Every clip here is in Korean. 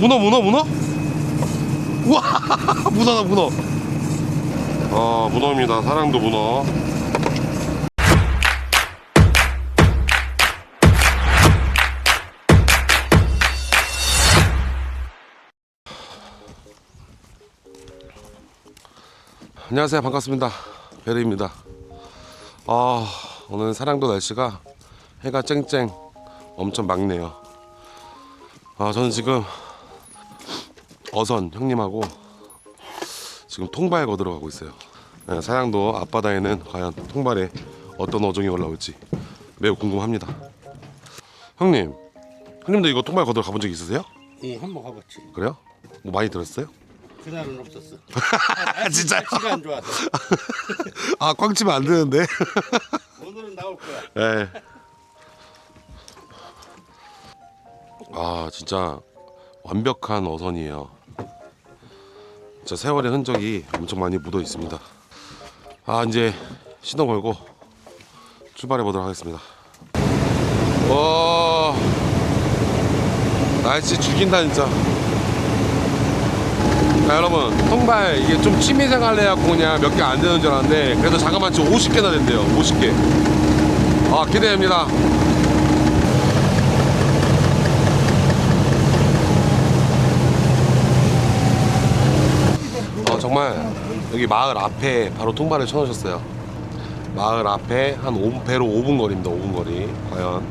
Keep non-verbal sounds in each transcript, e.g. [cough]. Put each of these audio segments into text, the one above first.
문어 문어 문어? 우와 [laughs] 문어다 문어. 어 문어입니다. 사랑도 문어. 안녕하세요. 반갑습니다. 베리입니다. 아 오늘 사랑도 날씨가 해가 쨍쨍 엄청 맑네요. 아 저는 지금 어선 형님하고 지금 통발 거들어 가고 있어요 네, 사양도 앞바다에는 과연 통발에 어떤 어종이 올라올지 매우 궁금합니다 형님 형님도 이거 통발 거들어 가본 적 있으세요? 예, 한 번 가봤지. 그래요? 뭐 많이 들었어요? 그날은 없었어. [laughs] 진짜요? 날씨가 안 좋아서. [laughs] 아 꽝 치면 안 되는데 [laughs] 오늘은 나올 거야. 네. 아 진짜 완벽한 어선이에요. 진짜 세월의 흔적이 엄청 많이 묻어 있습니다. 아 이제 시동 걸고 출발해 보도록 하겠습니다. 와 날씨 죽인다 진짜. 자 여러분 통발 이게 좀 취미생활 해갖고 그냥 몇 개 안 되는 줄 알았는데 그래도 자그마치 50개나 된대요 50개 아 기대됩니다 어 정말 여기 마을 앞에 바로 통발을 쳐놓으셨어요 마을 앞에 한 5분, 배로 5분 거리입니다 5분 거리 과연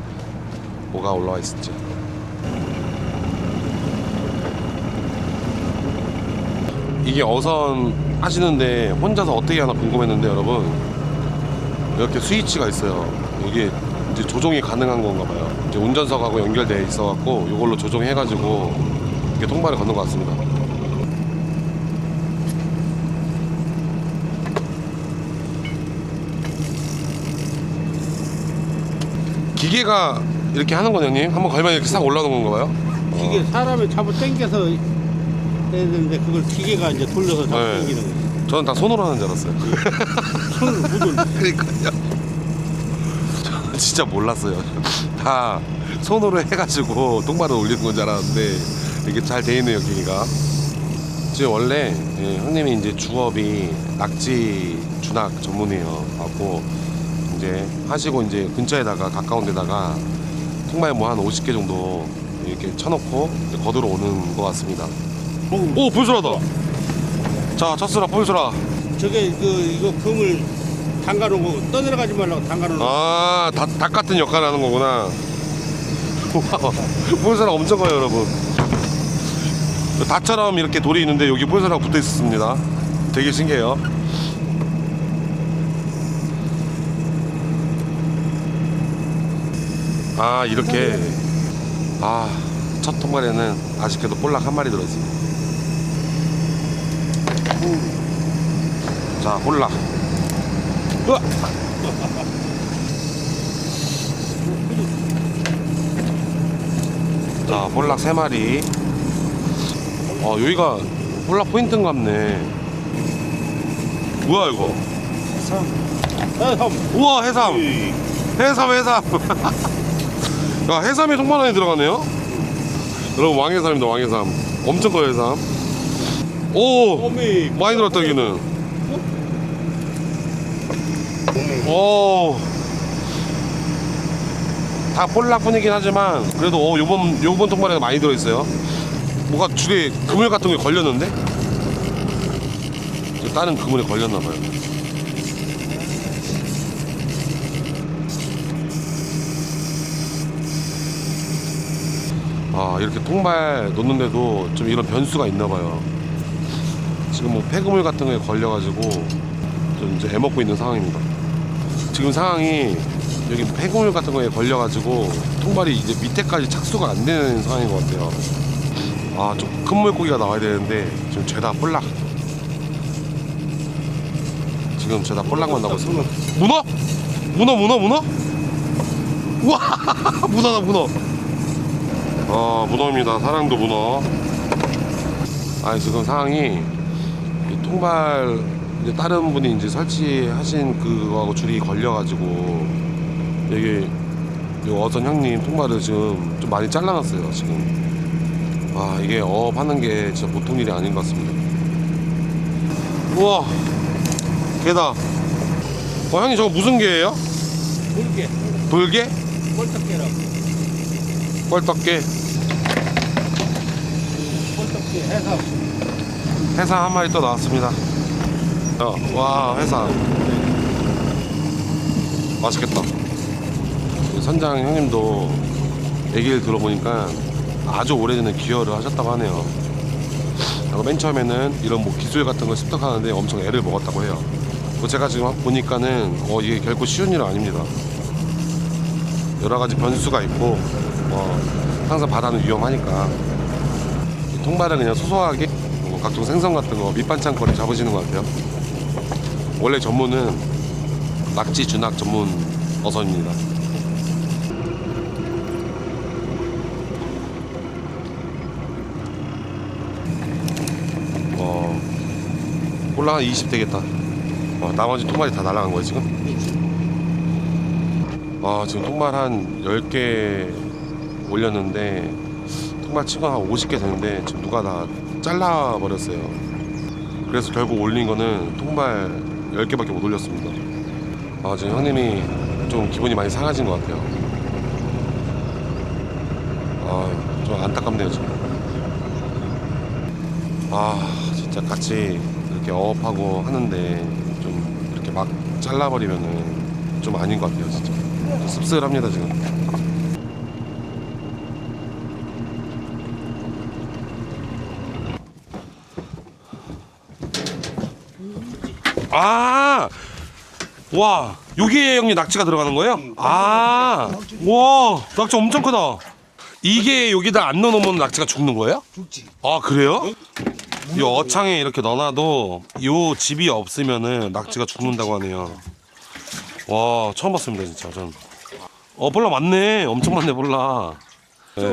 뭐가 올라와 있을지 이게 어선 하시는데 혼자서 어떻게 하나 궁금했는데 여러분 이렇게 스위치가 있어요. 이게 이제 조종이 가능한 건가 봐요. 이제 운전석하고 연결돼 있어 갖고 이걸로 조종해 가지고 이렇게 통발을 걷는 것 같습니다. 기계가 이렇게 하는 건 형님? 한번 걸면 이렇게 싹 올라오는 건가 봐요? 기계 사람이 잡아 당겨서 해야 되는데 그걸 기계가 이제 돌려서 잡아 네. 당기는 거지. 저는 다 손으로 하는 줄 알았어요. 손을 못 올려. [laughs] 그러니까요. 저는 진짜 몰랐어요. 다 손으로 해가지고 똥발을 올리는 건 줄 알았는데 이게 잘 돼 있네요 기계가. 지금 원래 예, 형님이 이제 주업이 낙지 준학 전문이에요. 갖고 이제 하시고 이제 근처에다가 가까운 데다가 통발 뭐 한 50개 정도 이렇게 쳐놓고 거들어 오는 것 같습니다. 오 볼수라다. 자 쳤으라 볼수라. 저게 그 이거 금을 담가놓은 거 떠내려가지 말라고 담가놓은 거. 아, 닭, 닭 같은 역할을 하는 거구나. [laughs] 볼사랑 엄청 커요, 여러분. 닭처럼 이렇게 돌이 있는데 여기 볼사랑 붙어 있었습니다. 되게 신기해요. 아, 이렇게. 아, 첫 통발에는 아쉽게도 볼락 한 마리 들어있습니다. 자, 볼락. 으아! 자, 볼락 세 마리. 어, 여기가 볼락 포인트인 같네. 뭐야 이거? 아, 형. 우와 해삼, 해삼, 해삼. [laughs] 야, 해삼이 통만 안에 들어가네요. 여러분 왕해삼입니다, 왕해삼. 엄청 커요 해삼. 오, 어미. 많이 들었다 여기는. 오. 다 볼락뿐이긴 하지만 그래도 어, 요번 요번 통발에 많이 들어 있어요. 뭐가 줄에 그물 같은 게 걸렸는데? 저 다른 그물에 걸렸나 봐요. 아 이렇게 통발 놓는데도 좀 이런 변수가 있나 봐요. 지금 뭐 폐그물 같은 거에 걸려가지고 좀 이제 애먹고 있는 상황입니다. 지금 상황이 여기 폐그물 같은 거에 걸려가지고 통발이 이제 밑에까지 착수가 안 되는 상황인 것 같아요. 아, 좀 큰 물고기가 나와야 되는데 지금 죄다 볼락. 지금 죄다 볼락만 나고 있습니다. 문어? 문어, 문어, 문어? 우와, [laughs] 문어다, 문어. 어, 문어입니다. 사랑도 문어. 아, 지금 상황이 이 통발 이제 다른 분이 이제 설치하신 그거하고 줄이 걸려가지고 여기 요 어선 형님 통발을 지금 좀 많이 잘라놨어요 지금 아 이게 어업 하는 게 진짜 보통 일이 아닌 것 같습니다 우와 개다 어 형님 저거 무슨 개예요? 물게 돌개? 꼴떡개라 뻘떡개 꼴떡개 해서 해삼 한 마리 또 나왔습니다. 어, 와 해삼 맛있겠다. 이 선장 형님도 얘기를 들어보니까 아주 오래전에 기여를 하셨다고 하네요. 맨 처음에는 이런 뭐 기술 같은 걸 습득하는데 엄청 애를 먹었다고 해요. 그 제가 지금 보니까는 어, 이게 결코 쉬운 일은 아닙니다. 여러 가지 변수가 있고 어, 항상 바다는 위험하니까 이 통발은 그냥 소소하게 뭐 각종 생선 같은 거 밑반찬 거리 잡으시는 것 같아요. 원래 전문은 낙지 준낙 전문 어선입니다. 어, 한20 되겠다. 어, 나머지 통발이 다 날아간 거야 지금? 아 지금 통발 한 10개 올렸는데 통발 치고 한 50개 되는데 지금 누가 다 잘라버렸어요. 그래서 결국 올린 거는 통발 10개밖에 못 올렸습니다. 아 지금 형님이 좀 기분이 많이 상하신 것 같아요. 아 좀 안타깝네요 지금. 아 진짜 같이 이렇게 어업하고 하는데 좀 이렇게 막 잘라버리면은 좀 아닌 것 같아요 진짜. 좀 씁쓸합니다 지금 아, 와, 여기에 형님 낙지가 들어가는 거예요? 아, 와, 낙지 엄청 크다. 이게 여기다 안 넣어놓으면 낙지가 죽는 거예요? 죽지. 아, 그래요? 이 어창에 이렇게 넣어놔도 요 집이 없으면은 낙지가 죽는다고 하네요. 와, 처음 봤습니다, 진짜. 전. 어, 볼라 많네. 엄청 많네, 볼라. 네.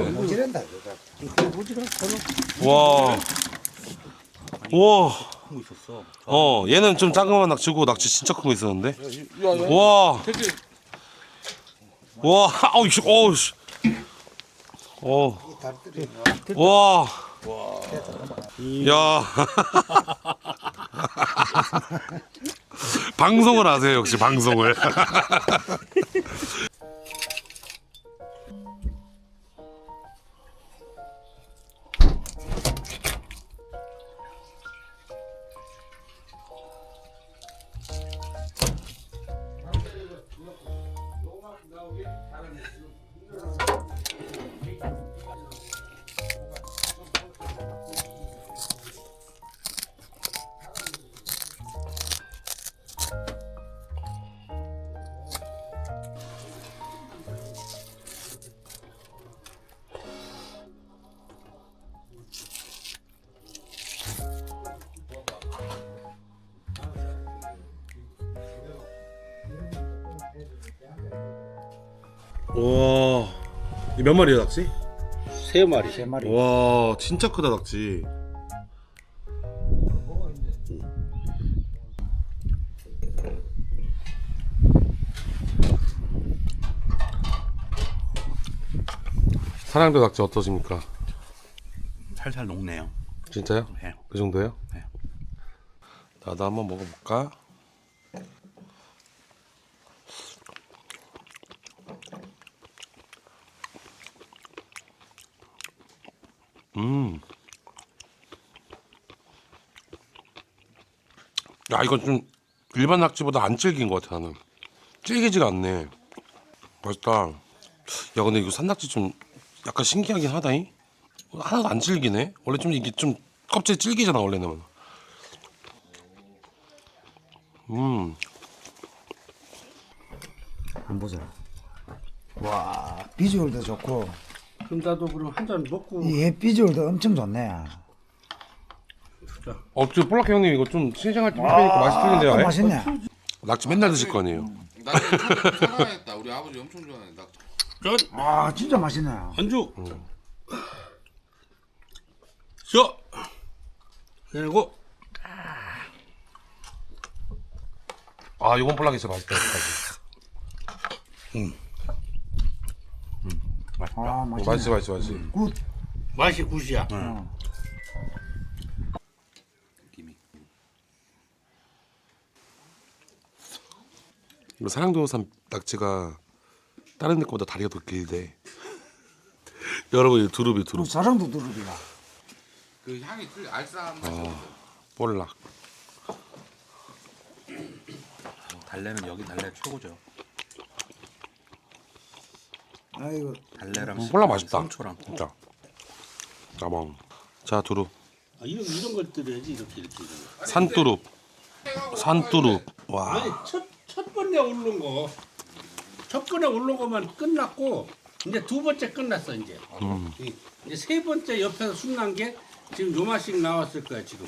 와. 와. 하고 있었어 어, 얘는 좀 작은 낙지고 낙지 진짜 큰 거 있었는데. 와. 와, 아우 씨, 어우 씨. 어. 와. 야. [laughs] 방송을 하세요, 역시 방송을. [laughs] 요만큼 나오게 다른 힘들어. 와. 이몇 마리야, 낙지? 세 마리 세 마리. 와, 진짜 크다, 낙지. 사랑도 낙지 어떠십니까? 살살 녹네요 진짜요? 네. 그 정도요? 네. 나도 한번 먹어볼까? 음. 야, 이건 좀 일반 낙지보다 안 질긴 것 같아, 나는. 질기지가 않네. 맛있다. 야, 근데 이거 산낙지 좀 약간 신기하긴 하다잉? 하나도 안 질기네? 원래 좀 이게 좀 껍질 질기잖아, 원래는. 음. 안 보자. 와 비주얼도 좋고 그럼 나도 그럼 한 잔 먹고 얘 비주얼도 엄청 좋네. 어, 지금 볼락 형님 이거 좀 신생할 때 뷔페니까 맛있 틀린데요? 또 아예? 맛있네. 낙지 맨날 드실 거 아니에요? 나도 사랑했다. 우리 아버지 엄청 좋아해. 나전아 진짜 맛있네. 안주 저 그리고 아, 볼락이 진짜 맛있다, 여기까지. 아 맛있네. 맛있어, 맛있어, 맛있어. 굿. 맛이 굿이야. 어. 느낌이. 이거 사랑도산 낙지가 다른 데 거보다 다리가 더 길대. [laughs] 여러분 이 두릅이 그럼 두릅. 사랑도 두릅이야. 그 향이 틀려. 알싸한 맛이 아, 볼락. 달래는 여기 달래 최고죠. 아이고 달래랑 음, 볼락 맛있다. 상초랑 진짜. 까망. 자 두릅. 아, 이런 이런 걸 드려야지 이렇게 이렇게. 산두릅. 산두릅. 와. 아니 첫, 첫 번째 오른 거. 첫 번에 오른 거만 끝났고 이제 두 번째 끝났어 이제. 이- 이제 세 번째 옆에서 순난 게 지금 요 맛씩 나왔을 거야 지금.